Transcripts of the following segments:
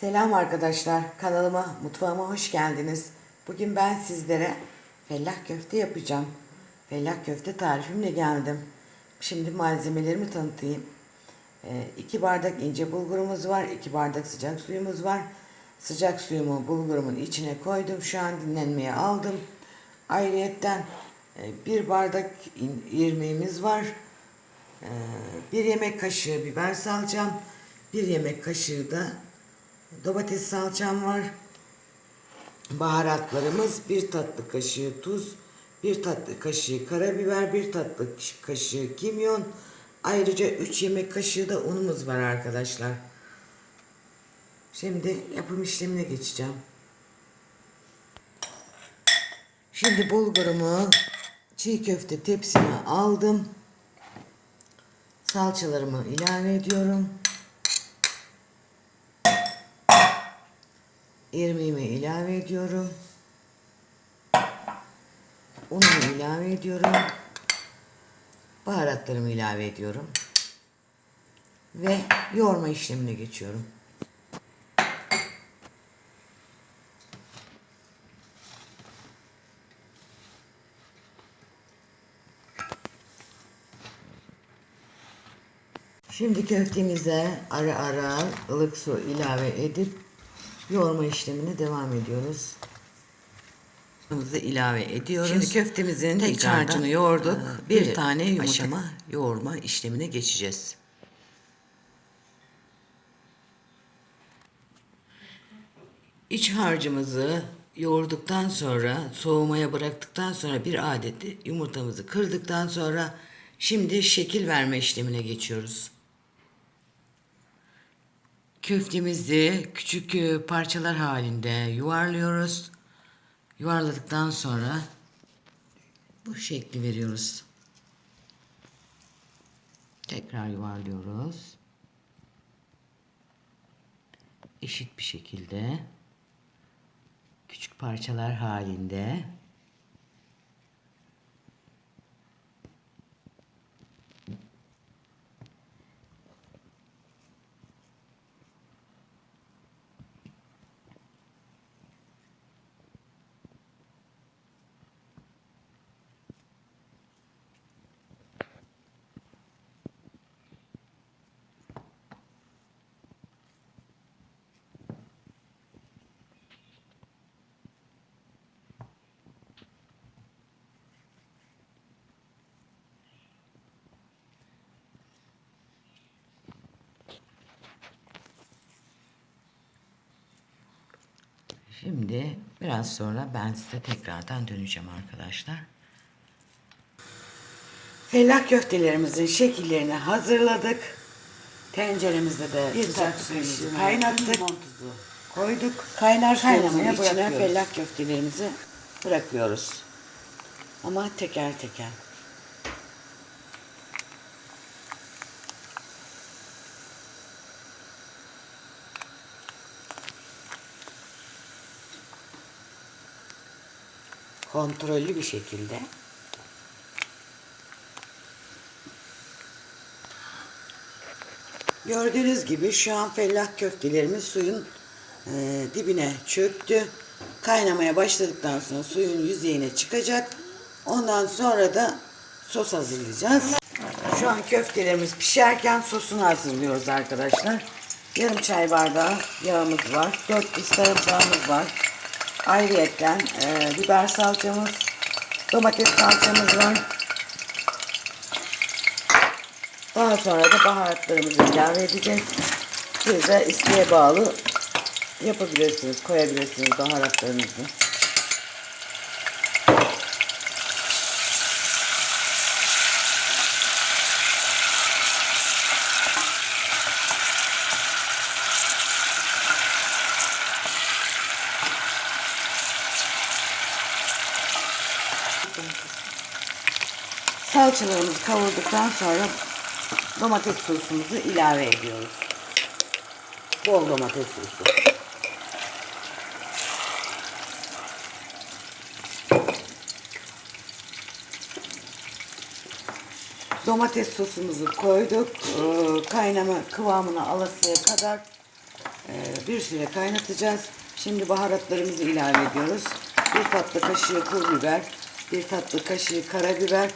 Selam arkadaşlar. Kanalıma, mutfağıma hoş geldiniz. Bugün ben sizlere fellah köfte yapacağım. Fellah köfte tarifimle geldim. Şimdi malzemelerimi tanıtayım. 2 bardak ince bulgurumuz var. 2 bardak sıcak suyumuz var. Sıcak suyumu bulgurumun içine koydum. Şu an dinlenmeye aldım. Ayrıyetten e, bir bardak irmiğimiz var. Ee, bir yemek kaşığı biber salçam, bir yemek kaşığı da domates salçam var. Baharatlarımız bir tatlı kaşığı tuz, bir tatlı kaşığı karabiber, bir tatlı kaşığı kimyon. Ayrıca 3 yemek kaşığı da unumuz var arkadaşlar. Şimdi yapım işlemine geçeceğim. Şimdi bulgurumu çiğ köfte tepsime aldım. Salçalarımı ilave ediyorum. İrmiğimi ilave ediyorum. Unumu ilave ediyorum. Baharatlarımı ilave ediyorum. Ve yoğurma işlemine geçiyorum. Şimdi köftemize ara ara ılık su ilave edip yoğurma işlemine devam ediyoruz. Suyumuzu ilave ediyoruz. Şimdi köftemizin tek tekrardan, harcını yoğurduk. e, bir, bir tane yumurta. aşama yoğurma işlemine geçeceğiz. İç harcımızı yoğurduktan sonra soğumaya bıraktıktan sonra bir adet yumurtamızı kırdıktan sonra şimdi şekil verme işlemine geçiyoruz. Köftemizi küçük e, parçalar halinde yuvarlıyoruz. Yuvarladıktan sonra bu şekli veriyoruz. Tekrar yuvarlıyoruz. Eşit bir şekilde küçük parçalar halinde Şimdi biraz sonra ben size tekrardan döneceğim arkadaşlar. Fellah köftelerimizin şekillerini hazırladık. Tenceremizde de bir sıcak suyumuzu kaynattık. Koyduk. Kaynar Kaynamaya içine bırakıyoruz. Fellah köftelerimizi bırakıyoruz. Ama teker teker. Kontrollü bir şekilde Gördüğünüz gibi şu an fellah köftelerimiz suyun e, dibine çöktü. Kaynamaya başladıktan sonra suyun yüzeyine çıkacak. Ondan sonra da sos hazırlayacağız. Şu an köftelerimiz pişerken sosunu hazırlıyoruz arkadaşlar. Yarım çay bardağı yağımız var. 4 diş sarımsağımız var. Ayrıyetten e, biber salçamız, domates salçamız var. Daha sonra da baharatlarımızı ilave edeceğiz. Siz de isteğe bağlı yapabilirsiniz, koyabilirsiniz baharatlarınızı. Salçalarımızı kavurduktan sonra domates sosumuzu ilave ediyoruz. Bol domates sosu. Domates sosumuzu koyduk. Ee, kaynama kıvamına alasıya kadar e, bir süre kaynatacağız. Şimdi baharatlarımızı ilave ediyoruz. Bir tatlı kaşığı pul biber, bir tatlı kaşığı karabiber,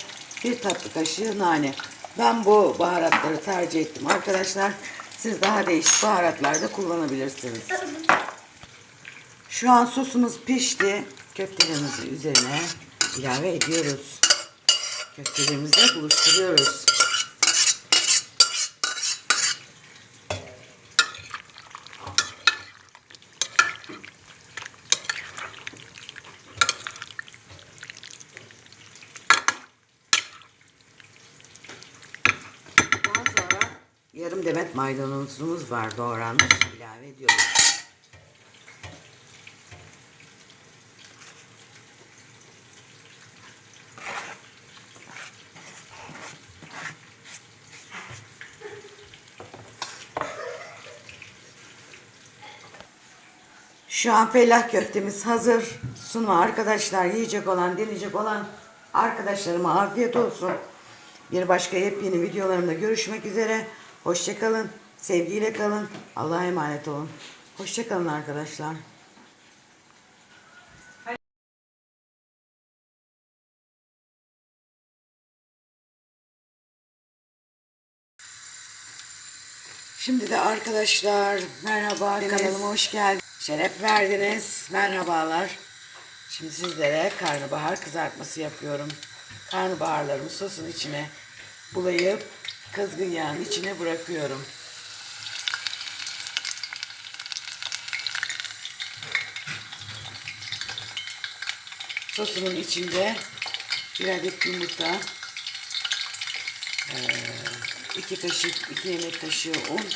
bir tatlı kaşığı nane. Ben bu baharatları tercih ettim arkadaşlar. Siz daha değişik baharatlar da kullanabilirsiniz. Şu an sosumuz pişti. Köftelerimizi üzerine ilave ediyoruz. Köftelerimizi buluşturuyoruz. Yarım demet maydanozumuz var doğranmış. ilave ediyoruz. Şu an fellah köftemiz hazır. Sunma arkadaşlar yiyecek olan, deneyecek olan arkadaşlarıma afiyet olsun. Bir başka yepyeni videolarımda görüşmek üzere. Hoşçakalın. Sevgiyle kalın. Allah'a emanet olun. Hoşçakalın arkadaşlar. Şimdi de arkadaşlar merhaba kanalıma hoş geldiniz. Şeref verdiniz. Merhabalar. Şimdi sizlere karnabahar kızartması yapıyorum. Karnabaharlarımı sosun içine bulayıp kızgın yağın içine bırakıyorum. Sosumun içinde bir adet yumurta, iki kaşık, iki yemek kaşığı un,